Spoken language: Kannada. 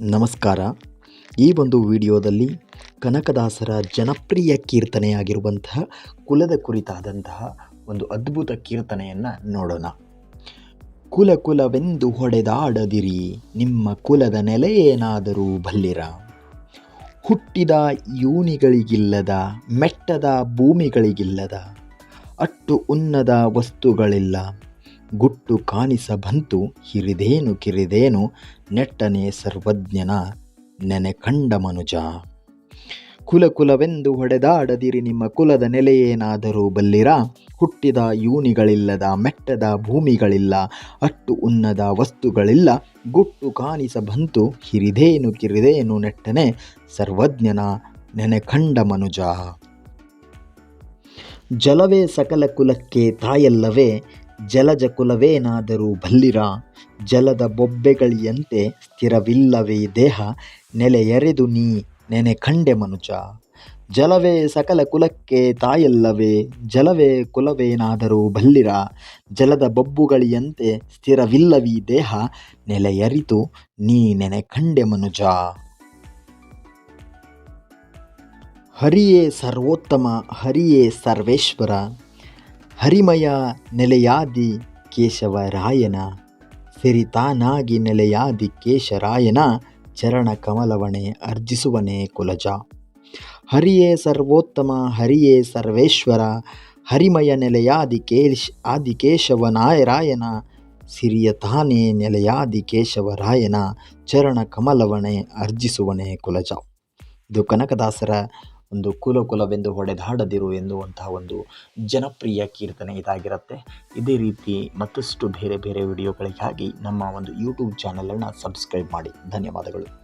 ನಮಸ್ಕಾರ. ಈ ಒಂದು ವಿಡಿಯೋದಲ್ಲಿ ಕನಕದಾಸರ ಜನಪ್ರಿಯ ಕೀರ್ತನೆಯಾಗಿರುವಂತಹ ಕುಲದ ಕುರಿತಾದಂತಹ ಒಂದು ಅದ್ಭುತ ಕೀರ್ತನೆಯನ್ನು ನೋಡೋಣ. ಕುಲ ಕುಲವೆಂದು ಹೊಡೆದಾಡದಿರಿ, ನಿಮ್ಮ ಕುಲದ ನೆಲೆಯೇನಾದರೂ ಬಲ್ಲಿರ? ಹುಟ್ಟಿದ ಯೋನಿಗಳಿಗಿಲ್ಲದ, ಮೆಟ್ಟದ ಭೂಮಿಗಳಿಗಿಲ್ಲದ, ಅಟ್ಟು ಉನ್ನದ ವಸ್ತುಗಳಿಲ್ಲ ಗುಟ್ಟು ಕಾಣಿಸ ಬಂತು, ಹಿರಿದೇನು ಕಿರಿದೇನು, ನೆಟ್ಟನೆ ಸರ್ವಜ್ಞನ ನೆನೆ ಕಂಡ ಮನುಜ. ಕುಲ ಕುಲವೆಂದು ಹೊಡೆದಾಡದಿರಿ ನಿಮ್ಮ ಕುಲದ ನೆಲೆಯೇನಾದರೂ ಬಲ್ಲಿರ? ಹುಟ್ಟಿದ ಯೂನಿಗಳಿಲ್ಲದ, ಮೆಟ್ಟದ ಭೂಮಿಗಳಿಲ್ಲ, ಅಟ್ಟು ಉನ್ನದ ವಸ್ತುಗಳಿಲ್ಲ. ಗುಟ್ಟು ಕಾಣಿಸ ಬಂತು, ಹಿರಿದೇನು ಕಿರಿದೇನು, ನೆಟ್ಟನೆ ಸರ್ವಜ್ಞನ ನೆನೆ ಕಂಡ ಮನುಜ. ಜಲವೇ ಸಕಲ ಕುಲಕ್ಕೆ ತಾಯಲ್ಲವೇ? ಜಲಜ ಕುಲವೇನಾದರೂ ಬಲ್ಲಿರ ಜಲದ ಬೊಬ್ಬೆಗಳಿಯಂತೆ ಸ್ಥಿರವಿಲ್ಲವೇ ದೇಹ ನೆಲೆಯರೆದು ನೀ ನೆನೆ ಕಂಡೆ ಮನುಜ. ಜಲವೇ ಸಕಲ ಕುಲಕ್ಕೆ ತಾಯಲ್ಲವೇ, ಜಲವೇ ಕುಲವೇನಾದರೂ ಬಲ್ಲಿರ ಜಲದ ಬೊಬ್ಬುಗಳಿಯಂತೆ ಸ್ಥಿರವಿಲ್ಲವೀ ದೇಹ ನೆಲೆಯರಿತು ನೀ ನೆನೆ ಕಂಡೆ ಮನುಜ. ಹರಿಯೇ ಸರ್ವೋತ್ತಮ, ಹರಿಯೇ ಸರ್ವೇಶ್ವರ ಹರಿಮಯ ನೆಲೆಯಾದಿ ಕೇಶವರಾಯನ ಸಿರಿತಾನಾಗಿ ನೆಲೆಯಾದಿ ಕೇಶರಾಯನ ಚರಣ ಕಮಲವಣೆ ಅರ್ಜಿಸುವನೇ ಕುಲಜ. ಹರಿಯೇ ಸರ್ವೋತ್ತಮ, ಹರಿಯೇ ಸರ್ವೇಶ್ವರ, ಹರಿಮಯ ನೆಲೆಯಾದಿ ಕೇಶ್ ಆದಿಕೇಶವನಾಯರಾಯನ ಸಿರಿಯ ತಾನೇ ನೆಲೆಯಾದಿ ಕೇಶವರಾಯನ ಚರಣ ಕಮಲವಣೆ ಅರ್ಜಿಸುವನೇ ಕುಲಜ. ಇದು ಕನಕದಾಸರ ಒಂದು ಕುಲಕುಲವೆಂದು ಹೊಡೆದಾಡದಿರು ಎನ್ನುವಂತಹ ಒಂದು ಜನಪ್ರಿಯ ಕೀರ್ತನೆ ಇದಾಗಿರುತ್ತೆ. ಇದೇ ರೀತಿ ಮತ್ತಷ್ಟು ಬೇರೆ ಬೇರೆ ವಿಡಿಯೋಗಳಿಗಾಗಿ ನಮ್ಮ ಒಂದು ಯೂಟ್ಯೂಬ್ ಚಾನಲನ್ನು ಸಬ್ಸ್ಕ್ರೈಬ್ ಮಾಡಿ. ಧನ್ಯವಾದಗಳು.